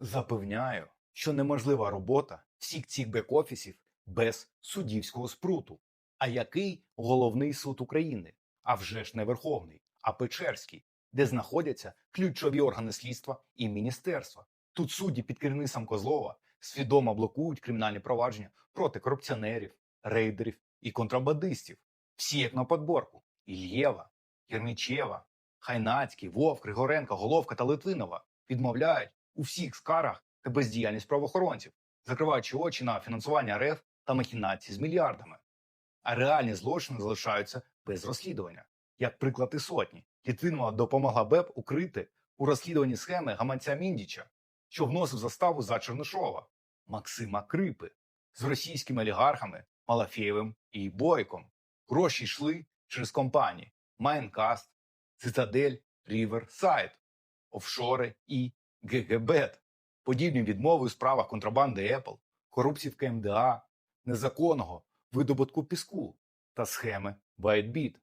Запевняю, що неможлива робота всіх цих бек-офісів без суддівського спруту. А який головний суд України? А вже ж не Верховний, а Печерський, де знаходяться ключові органи слідства і міністерства. Тут судді під керівництвом Козлова свідомо блокують кримінальні провадження проти корупціонерів, рейдерів і контрабандистів. Всі як на подборку: Ільєва, Єрмічєва, Хайнацький, Вовк, Григоренко, Головка та Литвинова відмовляють у всіх скарах та бездіяльність правоохоронців, закриваючи очі на фінансування РФ та махінації з мільярдами. А реальні злочини залишаються без розслідування. Як приклад і сотні, Літвинова допомогла БЕП укрити у розслідуванні схеми гаманця Міндіча, що вносив заставу за Чернишова, Максима Крипи з російськими олігархами Малафєєвим і Бойком. Гроші йшли через компанії Майнкаст, Цитадель, Ріверсайд, офшори і ГГБет. Подібні відмови у справах контрабанди Apple, корупції в КМДА, незаконного видобутку піску та схеми WhiteBit,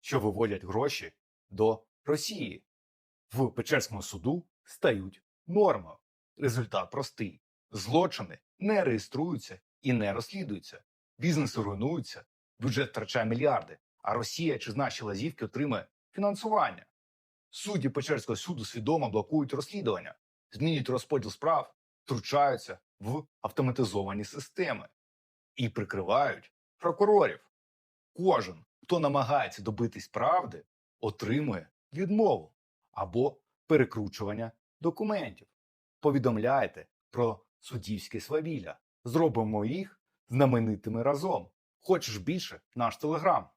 що виводять гроші до Росії. В Печерському суду стають нормою. Результат простий: злочини не реєструються і не розслідуються. Бізнеси руйнуються, бюджет втрачає мільярди, а Росія чи наші лазівки отримує фінансування. Судді Печерського суду свідомо блокують розслідування, змінюють розподіл справ, втручаються в автоматизовані системи і прикривають прокурорів. Кожен, хто намагається добитись правди, отримує відмову або перекручування документів. Повідомляйте про суддівське свавілля. Зробимо їх знаменитими разом. Хочеш більше наш телеграм.